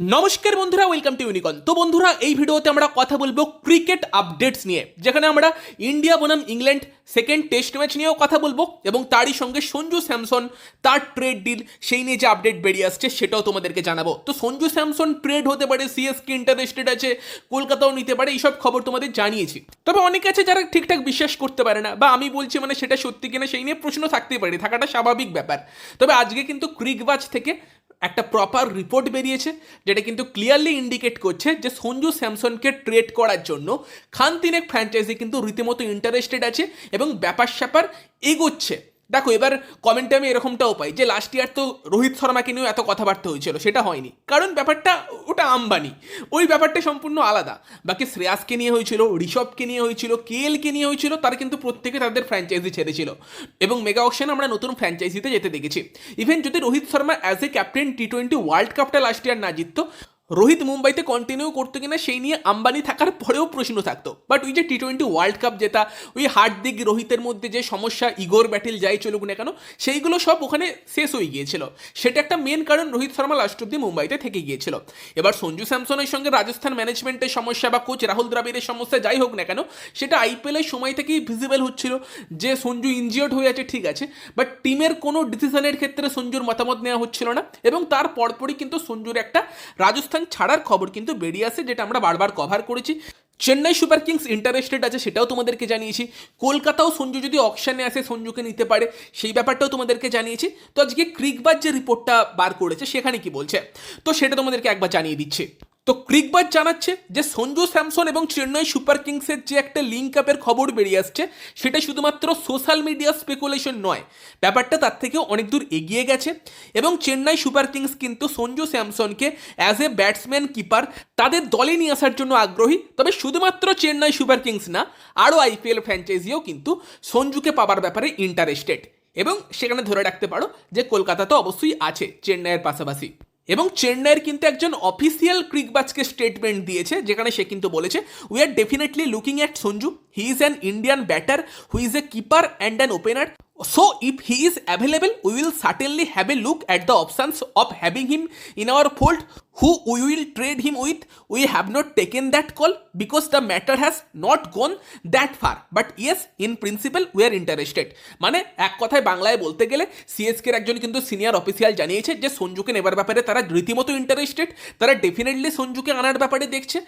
নমস্কার বন্ধুরা welcome to ইউনিকন তো বন্ধুরা, এই ভিডিওতে আমরা কথা বলব ক্রিকেট আপডেটস নিয়ে। যেখানে আমরা ইন্ডিয়া বনাম ইংল্যান্ড সেকেন্ড টেস্ট ম্যাচ নিয়েও কথা বলব এবং তারই সঙ্গে সঞ্জু স্যামসন তার ট্রেড ডিল সেই নিয়ে যে আপডেট বেরিয়ে আসছে সেটাও তোমাদেরকে জানাব। তো সঞ্জু স্যামসন ট্রেড হতে পারে সিএসকে ইন্টারেস্টেড আছে, কলকাতাও নিতে পারে, এইসব খবর তোমাদের জানিয়েছি। তবে অনেকে আছে যারা ঠিকঠাক বিশ্বাস করতে পারে না বা আমি বলছি মানে সেটা সত্যি কিনা সেই নিয়ে প্রশ্ন থাকতেই পারে, থাকাটা স্বাভাবিক ব্যাপার। তবে আজকে কিন্তু ক্রিকবাজ থেকে একটা প্রপার রিপোর্ট বেরিয়েছে, যেটা কিন্তু ক্লিয়ারলি ইন্ডিকেট করছে যে সঞ্জু স্যামসনকে ট্রেড করার জন্য খান তিনেক ফ্র্যাঞ্চাইজি কিন্তু রীতিমতো ইন্টারেস্টেড আছে এবং ব্যাপার স্যাপার এগোচ্ছে। দেখো, এবার কমেন্টে আমি এরকমটাও পাই যে লাস্ট ইয়ার তো রোহিত শর্মাকে নিয়েও এত কথাবার্তা হয়েছিল, সেটা হয়নি। কারণ ব্যাপারটা, ওটা আম্বানি। ওই ব্যাপারটা সম্পূর্ণ আলাদা। বাকি শ্রেয়াসকে নিয়ে হয়েছিল, ঋষভকে নিয়ে হয়েছিল কেএলকে নিয়ে হয়েছিল, তারা কিন্তু প্রত্যেকে তাদের ফ্র্যাঞ্চাইজি ছেড়েছিল। এবং মেগা অকশন আমরা নতুন ফ্র্যাঞ্চাইজিতে যেতে দেখেছি। ইভেন যদি Rohit Sharma as a captain T twenty world কাপটা লাস্ট ইয়ার না জিততো রোহিত মুম্বাইতে কন্টিনিউ করতো কিনা সেই নিয়ে আম্বানি থাকার পরেও প্রশ্ন থাকতো। বাট ওই যে টি টোয়েন্টি ওয়ার্ল্ড কাপ জেতা, ওই হার্দিক, রোহিতের মধ্যে যে সমস্যা, ইগোর ব্যাটেল যাই চলুক না কেন, সেইগুলো সব ওখানে শেষ হয়ে গিয়েছিল। সেটা একটা মেন কারণ রোহিত শর্মা লাস্ট অব্দি মুম্বাইতে থেকে গিয়েছিল। এবার সঞ্জু স্যামসনের সঙ্গে রাজস্থান ম্যানেজমেন্টের সমস্যা বা কোচ রাহুল দ্রাবিড়ের সমস্যা যাই হোক না কেন, সেটা আইপিএলের সময় থেকেই ভিজিবল হচ্ছিল যে সঞ্জু ইনজিওর্ড হয়ে আছে, ঠিক আছে। বাট টিমের কোনো ডিসিশনের ক্ষেত্রে সঞ্জুর মতামত নেওয়া হচ্ছিল না। এবং তার পরপরই কিন্তু সঞ্জুর একটা রাজস্থান ছাড়ার খবর কিন্তু বেরিয়ে আসে, যেটা আমরা বারবার কভার করেছি। চেন্নাই সুপার কিংস ইন্টারেস্টেড আছে, সেটাও তোমাদেরকে জানিয়েছি। কলকাতাও সঞ্জু যদি অকশানে আসে, সঞ্জুকে নিতে পারে, সেই ব্যাপারটাও তোমাদেরকে জানিয়েছি। তো আজকে ক্রিকবার যে রিপোর্টটা বার করেছে, সেখানে কি বলছে? তো সেটা তোমাদেরকে একবার জানিয়ে দিচ্ছি। তো ক্রিকবাজ জানাচ্ছে যে সঞ্জু স্যামসন এবং চেন্নাই সুপার কিংসের যে একটা লিঙ্ক আপের খবর বেরিয়ে আসছে, সেটা শুধুমাত্র সোশ্যাল মিডিয়া স্পেকুলেশন নয়। ব্যাপারটা তার থেকেও অনেক দূর এগিয়ে গেছে এবং চেন্নাই সুপার কিংস কিন্তু সঞ্জু স্যামসনকে অ্যাজ এ ব্যাটসম্যান কিপার তাদের দলে নিয়ে আসার জন্য আগ্রহী। তবে শুধুমাত্র চেন্নাই সুপার কিংস না, আরও আইপিএল ফ্র্যাঞ্চাইজিও কিন্তু সঞ্জুকে পাবার ব্যাপারে ইন্টারেস্টেড এবং সেখানে ধরে রাখতে পারো যে কলকাতা তো অবশ্যই আছে, চেন্নাইয়ের পাশাপাশি। এবং চেন্নাইয়ের কিন্তু একজন অফিসিয়াল ক্রিকবাজকে স্টেটমেন্ট দিয়েছে, যেখানে সে কিন্তু বলেছে we are definitely looking at Sanju he is an Indian batter who is a keeper and an opener so if he is available we will certainly have a look at the options of having him in our fold who we will trade him with? We have not taken that call because the matter has not gone that far. But yes, in principle, we are interested. মানে এক কথায় বাংলায় বলতে গেলে CSK এর একজন কিন্তু senior official জানিয়েছে যে সঞ্জুকে নেবার ব্যাপারে তারা রীতিমতো ইন্টারেস্টেড তারা ডেফিনেটলি সঞ্জুকে আনার ব্যাপারে দেখছে।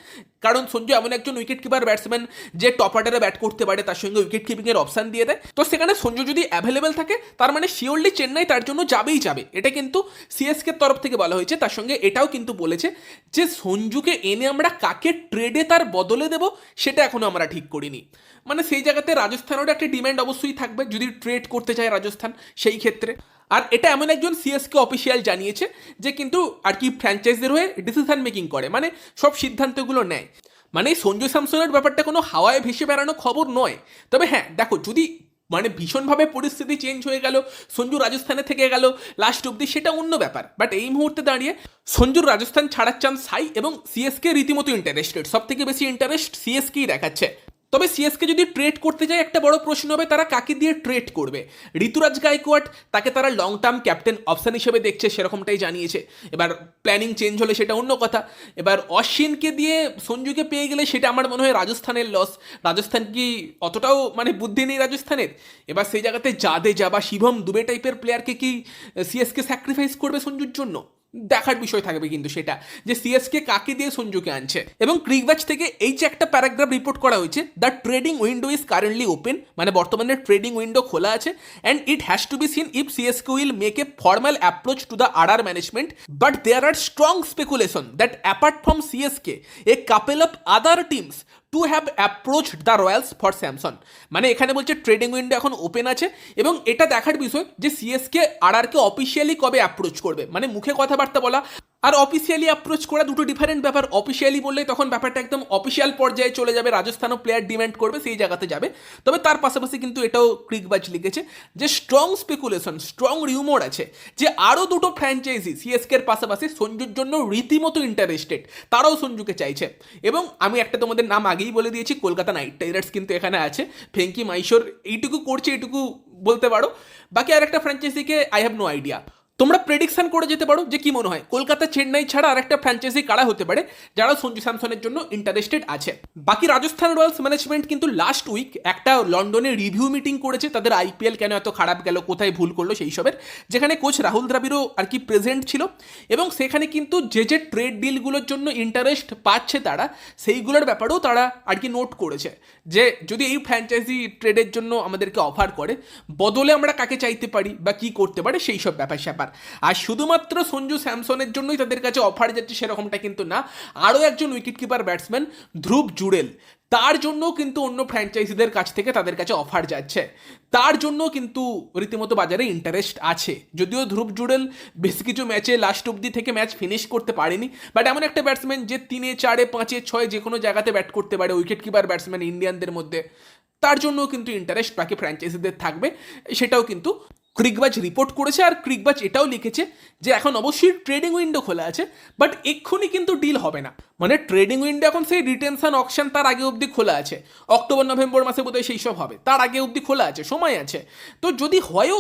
কারণ সঞ্জু এমন একজন উইকেট কিপার ব্যাটসম্যান যে টপ অর্ডারে ব্যাট করতে পারে, তার সঙ্গে উইকেট কিপিং এর অপশন দিয়ে দেয়। তো সেখানে সঞ্জু যদি অ্যাভেলেবেল থাকে, তার মানে শিওরলি চেন্নাই তার জন্য যাবেই যাবে। এটা কিন্তু সিএসকে তরফ থেকে বলা হয়েছে, তার সঙ্গে এটাও কিন্তু বলেছে যে সঞ্জুকে এনে আমরা কাকে ট্রেডে তার বদলে দেব, সেটা এখনও আমরা ঠিক করিনি। মানে সেই জায়গাতে রাজস্থানেরও একটা ডিম্যান্ড অবশ্যই থাকবে, যদি ট্রেড করতে চায় রাজস্থান সেই ক্ষেত্রে। আর এটা এমন একজন সিএসকে অফিসিয়াল জানিয়েছে যে কিন্তু আর কি ফ্র্যাঞ্চাইজের হয়ে ডিসিশন মেকিং করে মানে সব সিদ্ধান্তগুলো নেয়। মানে সঞ্জু স্যামসনের ব্যাপারটা কোনো হাওয়ায় ভেসে বেড়ানো খবর নয়। তবে হ্যাঁ দেখো, যদি মানে ভীষণভাবে পরিস্থিতি চেঞ্জ হয়ে গেল, সঞ্জু রাজস্থানে থেকে গেল লাস্ট অব্দি সেটা অন্য ব্যাপার। বাট এই মুহূর্তে দাঁড়িয়ে সঞ্জুর রাজস্থান ছাড়ার চান্স হাই এবং সিএসকে রীতিমতো ইন্টারেস্টেড সব থেকে বেশি ইন্টারেস্ট সিএসকেই দেখাচ্ছে। তবে সিএসকে যদি ট্রেড করতে যায়, একটা বড় প্রশ্ন হবে, তারা কাকে দিয়ে ট্রেড করবে? ঋতুরাজ গায়কোয়াড তাকে তারা লং টার্ম ক্যাপ্টেন অপশন হিসেবে দেখছে, সেরকমটাই জানিয়েছে। এবার প্ল্যানিং চেঞ্জ হলে সেটা অন্য কথা। এবার অশ্বিনকে দিয়ে সঞ্জুকে পেয়ে গেলে সেটা আমার মনে হয় রাজস্থানের লস রাজস্থান কি অতটাও মানে বুদ্ধি নেই রাজস্থানের? এবার সেই জায়গাতে জাদেজা বা শিভম, দুবে টাইপের প্লেয়ারকে কি সিএসকে স্যাক্রিফাইস করবে সঞ্জুর জন্য? দেখার বিষয় থাকবে কিন্তু সেটা, যে সিএসকে কাকে দিয়ে সঞ্জুকে আনছে। এবং ক্রিকব্যাচ থেকে এই যে একটা প্যারাগ্রাফ রিপোর্ট করা হয়েছে the trading window is currently open মানে বর্তমানে ট্রেডিং উইন্ডো খোলা আছে and it has to be seen if CSK will make a formal approach to the R R management but there are strong speculation that apart from CSK a couple of other teams to have approach the royals for Samson মানে এখানে বলছে trading window এখন open আছে এবং এটা দেখার বিষয় যে সিএসকে আর আরকে অফিসিয়ালি কবে অ্যাপ্রোচ করবে। মানে মুখে কথাবার্তা বলা আর অফিসিয়ালি অ্যাপ্রোচ করা দুটো ডিফারেন্ট ব্যাপার। অফিসিয়ালি বললে তখন ব্যাপারটা একদম অফিসিয়াল পর্যায়ে চলে যাবে, রাজস্থানও প্লেয়ার ডিমান্ড করবে, সেই জায়গাতে যাবে। তবে তার পাশাপাশি কিন্তু এটাও ক্রিকবাজ লিখেছে যে স্ট্রং স্পেকুলেশন স্ট্রং রিউমোর আছে যে, আরও দুটো ফ্র্যাঞ্চাইজি সিএসকের পাশাপাশি সঞ্জুর জন্য রীতিমতো ইন্টারেস্টেড তারাও সঞ্জুকে চাইছে। এবং আমি একটা তোমাদের নাম আগেই বলে দিয়েছি, কলকাতা নাইট রাইডার্স কিন্তু এখানে আছে। ফেঙ্কি মাইশোর, এইটুকু করছে, এইটুকু বলতে পারো। বাকি আর একটা ফ্র্যাঞ্চাইজিকে আই হ্যাভ নো আইডিয়া তোমরা প্রেডিকশন করে যেতে পারো যে কি মনে হয়। কলকাতা চেন্নাই ছাড়া আরেকটা ফ্র্যাঞ্চাইজি কারা হতে পারে, যারা সঞ্জু স্যামসনের জন্য ইন্টারেস্টেড আছে। বাকি রাজস্থান রয়্যালস ম্যানেজমেন্ট কিন্তু লাস্ট উইক একটা লন্ডনে রিভিউ মিটিং করেছে, তাদের আইপিএল কেন এত খারাপ গেল, কোথায় ভুল করল সেই সবের, যেখানে কোচ রাহুল দ্রাবিড়ও আর কি প্রেজেন্ট ছিল এবং সেখানে কিন্তু যে যে ট্রেড ডিলগুলোর জন্য ইন্টারেস্ট পাচ্ছে তারা, সেইগুলোর ব্যাপারেও তারা আর কি নোট করেছে যে যদি এই ফ্র্যাঞ্চাইজি ট্রেডের জন্য আমাদেরকে অফার করে, বদলে আমরা কাকে চাইতে পারি বা কি করতে পারে সেই সব ব্যাপার স্যাপার আর শুধুমাত্র সঞ্জু স্যামসনের জন্যই তাদের কাছে অফার যাচ্ছে সেরকমটা কিন্তু না। আরও একজন wicket keeper batsman Dhruv Jurel. তার জন্য কিন্তু অন্য ফ্র্যাঞ্চাইজিদের কাছ থেকে তাদের কাছে অফার যাচ্ছে। তার জন্য কিন্তু রীতিমতো বাজারে ইন্টারেস্ট আছে। যদিও ধ্রুব জুড়েল বেশ কিছু ম্যাচে লাস্ট অব্দি থেকে ম্যাচ ফিনিশ করতে পারেনি বাট এমন একটা ব্যাটসম্যান যে তিনে, চারে, পাঁচে, ছয় যে কোনো জায়গাতে ব্যাট করতে পারে উইকেট কিপার ব্যাটসম্যান ইন্ডিয়ানদের মধ্যে। তার জন্য কিন্তু ইন্টারেস্ট বাকি ফ্র্যাঞ্চাইজিদের থাকবে, সেটাও কিন্তু ক্রিকবাজ রিপোর্ট করেছে আর ক্রিকবাজ এটাও লিখেছে যে এখন অবশ্যই ট্রেডিং উইন্ডো খোলা আছে বাট এক্ষুনি কিন্তু ডিল হবে না। মানে ট্রেডিং উইন্ডো এখন সেই রিটেনশন অকশন তার আগে অবধি খোলা আছে। অক্টোবর, নভেম্বর মাসে বোধহয় সেই সব হবে। তার আগে অবধি খোলা আছে, সময় আছে। তো যদি হয়ও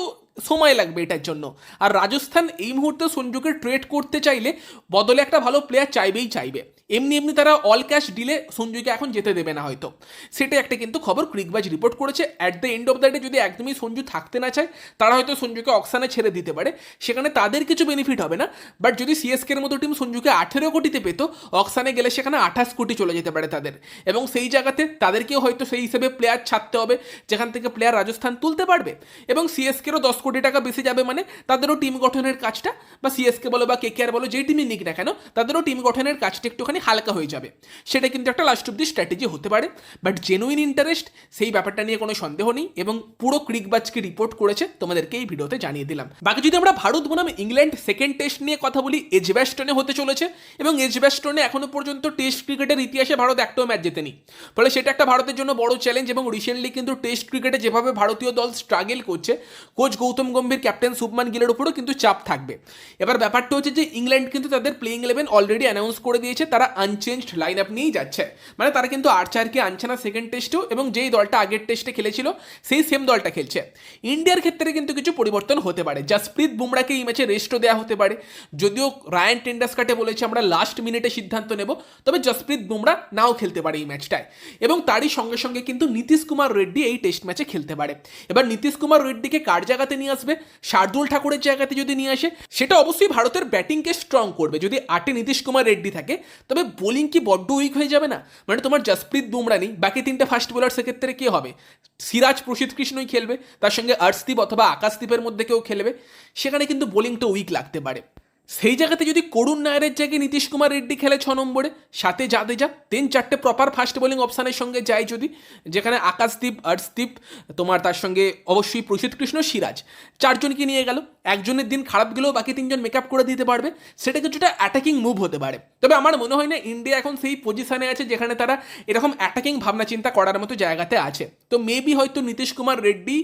সময় লাগবে এটার জন্য, আর রাজস্থান এই মুহূর্তে সঞ্জুকে ট্রেড করতে চাইলে বদলে একটা ভালো প্লেয়ার চাইবেই চাইবে। এমনি এমনি তারা অল ক্যাশ ডিলে সঞ্জুকে এখন যেতে দেবে না হয়তো। সেটা একটা কিন্তু খবর, ক্রিকবাজ রিপোর্ট করেছে। At the end of the day যদি একদমই সঞ্জু থাকতে না চায়, তারা হয়তো সঞ্জুকে অকশানে ছেড়ে দিতে পারে। সেখানে তাদের কিছু বেনিফিট হবে না। বাট যদি সিএসকের মতো টিম সঞ্জুকে আঠেরো কোটিতে পেতো অক্সানে গেলে সেখানে আঠাশ কোটি চলে যেতে পারে তাদের। এবং সেই জায়গাতে তাদেরকেও হয়তো সেই হিসেবে প্লেয়ার ছাড়তে হবে, যেখান থেকে প্লেয়ার রাজস্থান তুলতে পারবে। এবং সিএসকেরও দশ কোটি টাকা বেশি যাবে মানে তাদেরও টিম গঠনের কাজটা, বা সিএসকে বলো বা কেকেআর বলো, যেই টিমই নিক না কেন, তাদেরও টিম গঠনের কাজটা একটুখানি হালকা হয়ে যাবে। সেটা কিন্তু একটা লাস্ট অব দি স্ট্র্যাটেজি হতে পারে। বাট জেনুইন ইন্টারেস্ট সেই ব্যাপারটা নিয়ে কোনো সন্দেহ নেই এবং পুরো ক্রিকবাজকে রিপোর্ট করেছে তোমাদেরকে এই ভিডিওতে জানিয়ে দিলাম। বাকি যদি আমরা ভারত বনাম ইংল্যান্ড সেকেন্ড টেস্ট নিয়ে কথা বলি এজব্যাস্টনে হতে চলেছে এবং এজব্যাস্টনে এখনও পর্যন্ত টেস্ট ক্রিকেটের ইতিহাসে ভারত একটাও ম্যাচ জেতেনি। ফলে সেটা একটা ভারতের জন্য বড় চ্যালেঞ্জ এবং রিসেন্টলি কিন্তু টেস্ট ক্রিকেটে যেভাবে ভারতীয় দল স্ট্রাগল করছে কোচ গৌতম গম্ভীর ক্যাপ্টেন শুভমান গিলের উপরও কিন্তু চাপ থাকবে। এবার ব্যাপারটা হচ্ছে যে ইংল্যান্ড কিন্তু তাদের প্লেইং ইলেভেন অলরেডি অ্যানাউন্স করে দিয়েছে। তারা আনচেঞ্জড লাইন আপ নিয়েই যাচ্ছে। মানে তারা কিন্তু আর্চারকে আনছে না সেকেন্ড টেস্টেও এবং যেই দলটা আগের টেস্টে খেলেছিল, সেই সেম দলটা খেলছে। ইন্ডিয়ার ক্ষেত্রে কিন্তু কিছু পরিবর্তন হতে পারে। জাসপ্রীত বুমরাকে এই ম্যাচে রেস্টও দেওয়া হতে পারে। যদিও রায়ান টেন্ডাসকাটে বলেছে, আমরা লাস্ট মিনিটে সিদ্ধান্ত নেব, তবে জসপ্রীত বুমরা নাও খেলতে পারে এই ম্যাচটায় এবং তারই সঙ্গে সঙ্গে কিন্তু নীতিশ কুমার রেড্ডি এই টেস্ট ম্যাচে খেলতে পারে। এবার নীতিশ কুমার রেড্ডিকে কার জায়গাতে নিয়ে আসবে? শার্দুল ঠাকুরের জায়গাতে যদি নিয়ে আসে, সেটা অবশ্যই ভারতের ব্যাটিংকে স্ট্রং করবে। যদি আটে নীতিশ কুমার রেড্ডি থাকে, তবে বোলিং কি বড্ড উইক হয়ে যাবে না? মানে তোমার জসপ্রীত বুমরা নেই, বাকি তিনটে ফাস্ট বোলার সেক্ষেত্রে কী হবে? সিরাজ প্রসিদ্ধ কৃষ্ণই খেলবে, তার সঙ্গে আর্শদীপ অথবা আকাশদীপের মধ্যে কেউ খেলবে, সেখানে কিন্তু বোলিংটা উইক লাগতে পারে। সেই জায়গাতে যদি করুণ নায়ারের জায়গায় নীতিশ কুমার রেড্ডি খেলে ছ নম্বরে, সাথে জাদেজা তিন চারটে প্রপার ফাস্ট বোলিং অপশানের সঙ্গে যায় যদি, যেখানে আকাশদীপ, আর্শদীপ, তোমার তার সঙ্গে অবশ্যই প্রসিদ্ধ কৃষ্ণ সিরাজ। চারজনকে নিয়ে গেল। একজনের দিন খারাপ গেলেও বাকি তিনজন মেকআপ করে দিতে পারবে। সেটা কিছুটা অ্যাটাকিং মুভ হতে পারে। তবে আমার মনে হয় না ইন্ডিয়া এখন সেই পজিশনে আছে যেখানে তারা এরকম অ্যাটাকিং ভাবনা চিন্তা করার মতো জায়গাতে আছে। তো মেবি হয়তো নীতিশ কুমার রেড্ডি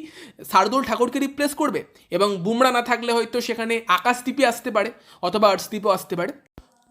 শার্দুল ঠাকুরকে রিপ্লেস করবে এবং বুমরা না থাকলে হয়তো সেখানে আকাশদীপই আসতে পারে। অথবা আর্শদীপও আসতে পারে।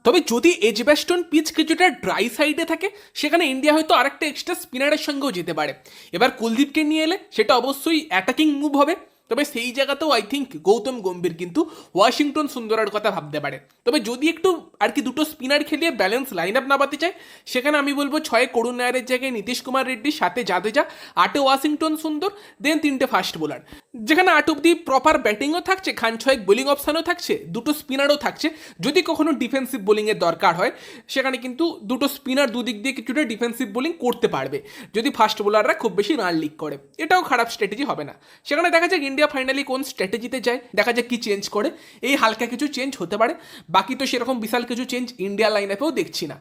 তবে যদি এজব্যাস্টন পিচ কিছুটা ড্রাই সাইডে থাকে, সেখানে ইন্ডিয়া হয়তো আরেকটা এক্সট্রা স্পিনারের সঙ্গেও যেতে পারে। এবার কুলদীপকে নিয়ে এলে সেটা অবশ্যই অ্যাটাকিং মুভ হবে। তবে সেই জায়গাতেও আই থিঙ্ক গৌতম গম্ভীর কিন্তু ওয়াশিংটন সুন্দরের কথা ভাবতে পারে। তবে যদি একটু আর কি দুটো স্পিনার খেলিয়ে ব্যালেন্স লাইন আপ নামাতে চায়, সেখানে আমি বলব ছয়ে করুণ নায়ারের জায়গায় নীতিশ কুমার রেড্ডি, সাথে জাদেজা, আটে ওয়াশিংটন সুন্দর দেন তিনটে ফাস্ট বোলার যেখানে আট অব্দি প্রপার ব্যাটিংও থাকছে, খান ছয়েক বোলিং অপশানও থাকছে, দুটো স্পিনারও থাকছে। যদি কখনো ডিফেন্সিভ বোলিংয়ের দরকার হয়, সেখানে কিন্তু দুটো স্পিনার দুদিক দিয়ে কিছুটা ডিফেন্সিভ বোলিং করতে পারবে। যদি ফাস্ট বোলাররা খুব বেশি রান লিক করে, এটাও খারাপ স্ট্র্যাটেজি হবে না। সেখানে দেখা যাক ইন্ডিয়া ফাইনালি কোন স্ট্র্যাটেজিতে যায়, দেখা যাক কি চেঞ্জ করে। এই হালকা কিছু চেঞ্জ হতে পারে। বাকি তো সেরকম বিশাল কিছু চেঞ্জ ইন্ডিয়া লাইন আপেও দেখছি না।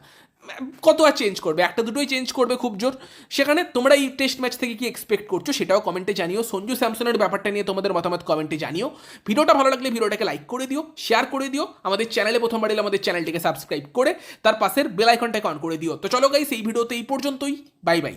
কত আর চেঞ্জ করবে? একটা দুটোই চেঞ্জ করবে খুব জোর। সেখানে তোমরা এই টেস্ট ম্যাচ থেকে কি এক্সপেক্ট করছ সেটাও কমেন্টে জানিও। সঞ্জু স্যামসনের ব্যাপারটা নিয়ে তোমাদের মতামত কমেন্টে জানিও। ভিডিওটা ভালো লাগলে ভিডিওটাকে লাইক করে দিও শেয়ার করে দিও। আমাদের চ্যানেলে প্রথমবার এলে আমাদের চ্যানেলটিকে সাবস্ক্রাইব করে, তার পাশের বেল আইকনটাকে অন করে দিও। তো চলো গাইস এই ভিডিওতে এই পর্যন্তই। Bye bye